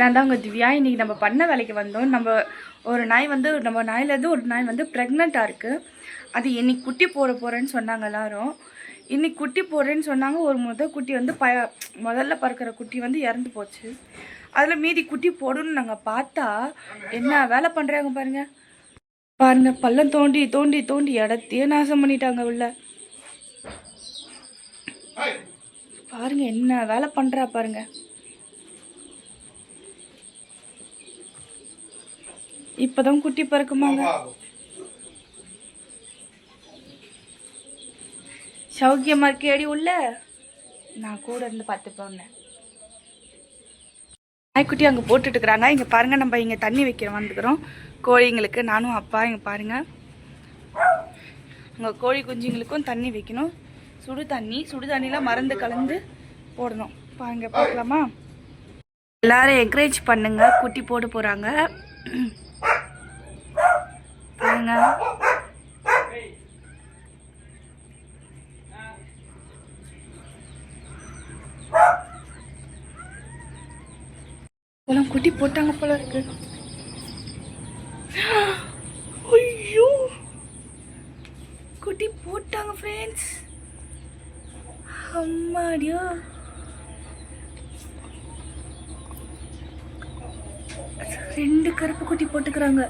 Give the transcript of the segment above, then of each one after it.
நான் தான் உங்கள் திவ்யா இன்றைக்கி நம்ம பண்ண வேலைக்கு வந்தோம். நம்ம ஒரு நாய் வந்து நம்ம நாயிலேருந்து ஒரு நாய் வந்து ப்ரெக்னெண்ட்டாக இருக்குது அது இன்னைக்கு குட்டி போட போகிறேன்னு சொன்னாங்க எல்லாரும். இன்னைக்கு குட்டி போடுறேன்னு சொன்னாங்க. ஒரு முதல் குட்டி வந்து ப முதல்ல பறக்கிற குட்டி வந்து இறந்து போச்சு. அதில் மீதி குட்டி போடணும்னு நாங்கள் பார்த்தா என்ன வேலை பண்ணுறாங்க பாருங்கள் பாருங்கள் பள்ளம் தோண்டி தோண்டி தோண்டி இடத்தையே நாசம் பண்ணிட்டாங்க உள்ள. பாருங்கள் என்ன வேலை பண்ணுறா பாருங்கள் இப்பதான் குட்டி பிறக்குமாங்க. சௌக்கியமா இருக்கேடி உள்ள. நான் கூட இருந்து பார்த்துப்பேன். நாய்க்குட்டி அங்கே போட்டுட்டு இருக்கிறாங்க. இங்கே பாருங்க நம்ம இங்கே தண்ணி வைக்கிற வந்துக்கிறோம். கோழிங்களுக்கு நானும் அப்பா இங்கே பாருங்க. அங்கே கோழி குஞ்சுங்களுக்கும் தண்ணி வைக்கணும். சுடு தண்ணி சுடு தண்ணியில் மருந்து கலந்து போடணும். பாருங்க பார்க்கலாமா? எல்லாரும் என்கரேஜ் பண்ணுங்க. குட்டி போட போகிறாங்க பாருங்க. போலாம் குட்டி போட்டாங்க போல இருக்கு. ஐயோ. குட்டி போட்டாங்க ஃப்ரெண்ட்ஸ் அம்மாடியோ. ரெண்டு கருப்பு குட்டி போட்டுக்கிறாங்க.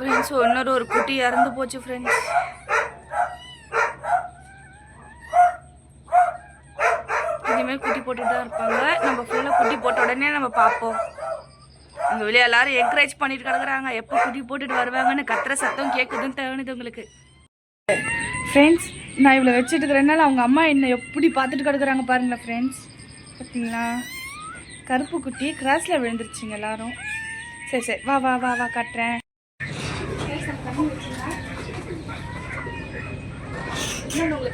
ஃப்ரெண்ட்ஸ் இன்னொரு ஒரு குட்டி இறந்து போச்சு ஃப்ரெண்ட்ஸ். இனிமேல் குட்டி போட்டுட்டு தான் இருப்பாங்க. நம்ம ஃபுல்லாக குட்டி போட்ட உடனே நம்ம பார்ப்போம். அங்கே வெளியே எல்லாரும் என்கரேஜ் பண்ணிட்டு கிடக்குறாங்க. எப்போ குட்டி போட்டுட்டு வருவாங்கன்னு கத்துற சத்தம் கேட்குதுன்னு தோணுது உங்களுக்கு. ஃப்ரெண்ட்ஸ் நான் இவ்வளோ வச்சுட்டு இருக்கிறனால அவங்க அம்மா என்னை எப்படி பார்த்துட்டு கிடக்குறாங்க பாருங்களேன் ஃப்ரெண்ட்ஸ் பார்த்தீங்களா கருப்பு குட்டி கிராஸில் விழுந்துருச்சுங்க எல்லாரும். சரி சரி. வா வா வா வா கட்டுறேன் உங்களுக்கு காட்டுறேன் சுத்தமான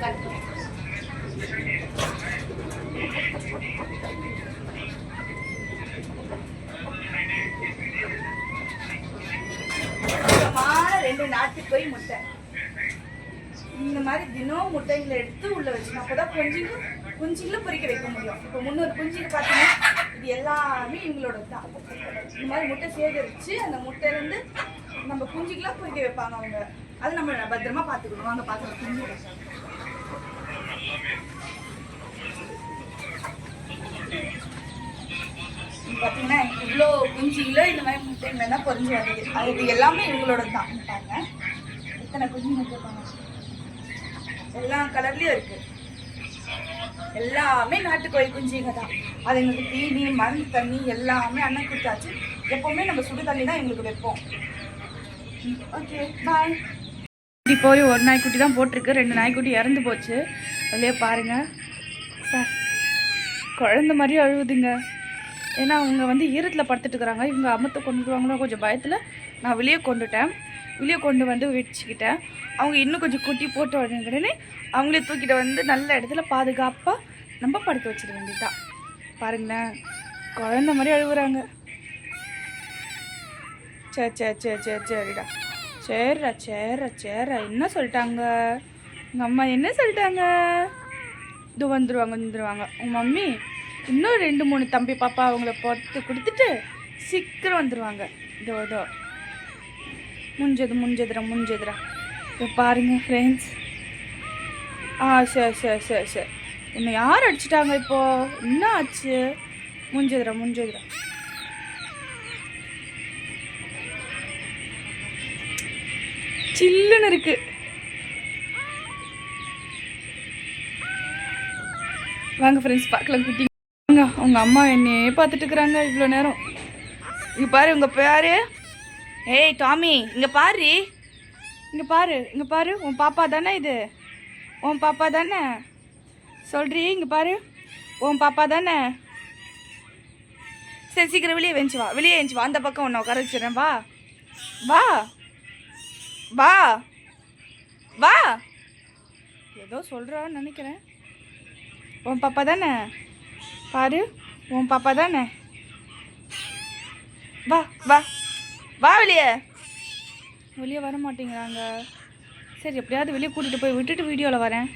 ரெண்டு நாட்டுக்கோய் முட்டை. இந்த மாதிரி தினம் முட்டைங்களை எடுத்து உள்ள வச்சுக்கணும். அப்பதான் குஞ்சுங்க குஞ்சுங்களும் பொறிக்க வைக்க முடியும். இப்போ முந்நூறு குஞ்சுங்க பார்த்தீங்கன்னா இது எல்லாமே இவங்களோட தான். இந்த மாதிரி முட்டை சேகரித்து அந்த முட்டையிலேருந்து நம்ம குஞ்சுக்கெல்லாம் பொறிக்க வைப்பாங்க அவங்க. அது நம்ம பத்திரமா பார்த்துக்கணும். வாங்க பார்க்கலாம். குஞ்சுங்க. பார்த்தீங்கன்னா இவ்வளோ குஞ்சுங்களோ இந்த மாதிரி முட்டைங்களை தான் பொறிஞ்சு வருது அது எல்லாமே இவங்களோட தான் பாருங்க. இத்தனை குஞ்சு முட்டை எல்லா கலர்லேயும் இருக்கு. எல்லாமே நாட்டுக்கோழி குஞ்சுங்க தான். அது எங்களுக்கு தீனி மண் தண்ணி எல்லாமே அண்ணன் கொடுத்தாச்சு எப்போவுமே நம்ம சுடு தண்ணி தான் எங்களுக்கு வைப்போம். ஓகே பாய் இப்படி போய் ஒரு நாய்க்குட்டி தான் போட்டிருக்கு. ரெண்டு நாய்க்குட்டி இறந்து போச்சு. அதுலேயே பாருங்கள் சார் குழந்த மாதிரி அழுவுதுங்க ஏன்னா அவங்க வந்து ஈரத்தில் படுத்துட்டு இருக்கிறாங்க இவங்க அமத்தை கொண்டுருவாங்களோ கொஞ்சம் பயத்தில் நான் வெளியே கொண்டுட்டேன். வெளியே கொண்டு வந்து வச்சுக்கிட்டேன் அவங்க இன்னும் கொஞ்சம் குட்டி போட்டு உடனே அவங்களே தூக்கிட்டு வந்து நல்ல இடத்துல பாதுகாப்பாக நம்ம படுக்க வச்சிட வேண்டியதான் பாருங்களேன். குழந்த மாதிரி அழுகுறாங்க. சரி சரி சரி சரி சரிடா. சரிடா சரிடா சரிடா என்ன சொல்லிட்டாங்க? உங்கள் அம்மா என்ன சொல்லிட்டாங்க? இது வந்துடுவாங்க வந்துடுவாங்க உங்கள் மம்மி இன்னும் ரெண்டு மூணு தம்பி பாப்பா அவங்கள பொறுத்து கொடுத்துட்டு சீக்கிரம் வந்துடுவாங்க இதோ இதோ. முடிஞ்சது முடிஞ்சதுடா முடிஞ்சதுடா இப்போ பாருங்க ஃப்ரெண்ட்ஸ் ஆ சரி சரி சரி சரி. உன்னை யார் அடிச்சிட்டாங்க இப்போது என்ன ஆச்சு? முடிஞ்சதுடா முடிஞ்சதுடா சில்லுன்னு இருக்கு. வாங்க ஃப்ரெண்ட்ஸ் பார்க்கலாம் குட்டி. வாங்க உங்க அம்மா என்னையே பார்த்துட்டு இருக்கிறாங்க இவ்வளோ நேரம். இங்க பாரு உங்க பேர்? ஏய் டாமி இங்க பாரு. இங்க பாரு இங்க பாரு உன் பாப்பா தானே இது? உன் பாப்பா தானே? சொல்றி இங்க பாரு. உன் பாப்பா தானே? சரி சீக்கிரம் வெளியே வெஞ்சு வா. வெளியே வெஞ்சு வா. அந்த பக்கம் உன்னை உட்கார வச்சிடுறேன். வா. வா. வா. வா. ஏதோ சொல்கிறான்னு நினைக்கிறேன். உன் பாப்பா தானே? பாரு உன் பாப்பா தானே? வா வா. வா வெளியே. வெளியே வர மாட்டேங்கிறாங்க. சரி எப்படியாவது வெளியே கூட்டிகிட்டு போய் விட்டுட்டு வீடியோவில் வரேன்.